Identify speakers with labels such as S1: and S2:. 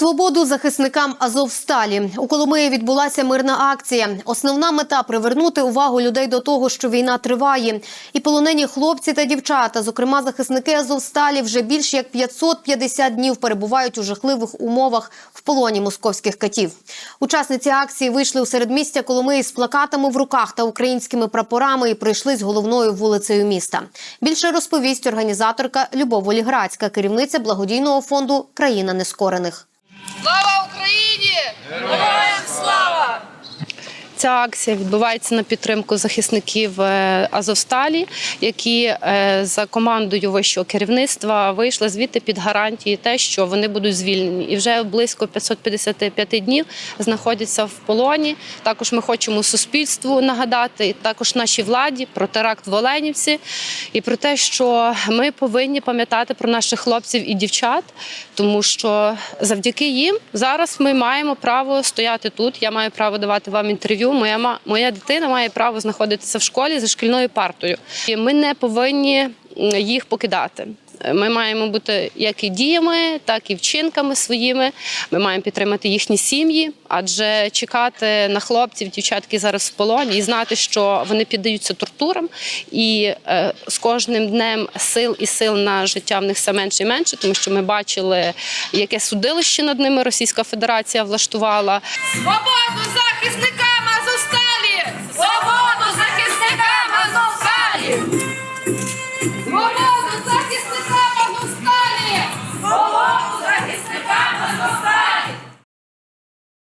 S1: Свободу захисникам Азовсталі у Коломиї відбулася мирна акція. Основна мета привернути увагу людей до того, що війна триває. І полонені хлопці та дівчата, зокрема захисники Азовсталі, вже більше як 550 днів перебувають у жахливих умовах в полоні московських катів. Учасниці акції вийшли у середмістя Коломиї з плакатами в руках та українськими прапорами і пройшли з головною вулицею міста. Більше розповість організаторка Любов Оліграцька, керівниця благодійного фонду Країна нескорених.
S2: Yeah.
S3: Ця акція відбувається на підтримку захисників е, Азовсталі, які е, за командою вищого керівництва вийшли звідти під гарантії те, що вони будуть звільнені, і вже близько 555 днів знаходяться в полоні. Також ми хочемо суспільству нагадати, і також нашій владі про теракт в Оленівці і про те, що ми повинні пам'ятати про наших хлопців і дівчат, тому що завдяки їм зараз ми маємо право стояти тут. Я маю право давати вам інтерв'ю. Моя моя дитина має право знаходитися в школі за шкільною партою. І ми не повинні їх покидати. Ми маємо бути як і діями, так і вчинками своїми. Ми маємо підтримати їхні сім'ї, адже чекати на хлопців, дівчат, які зараз в полоні, і знати, що вони піддаються тортурам, і е, з кожним днем сил і сил на життя в них все менше і менше, тому що ми бачили, яке судилище над ними Російська Федерація влаштувала.
S2: Свободу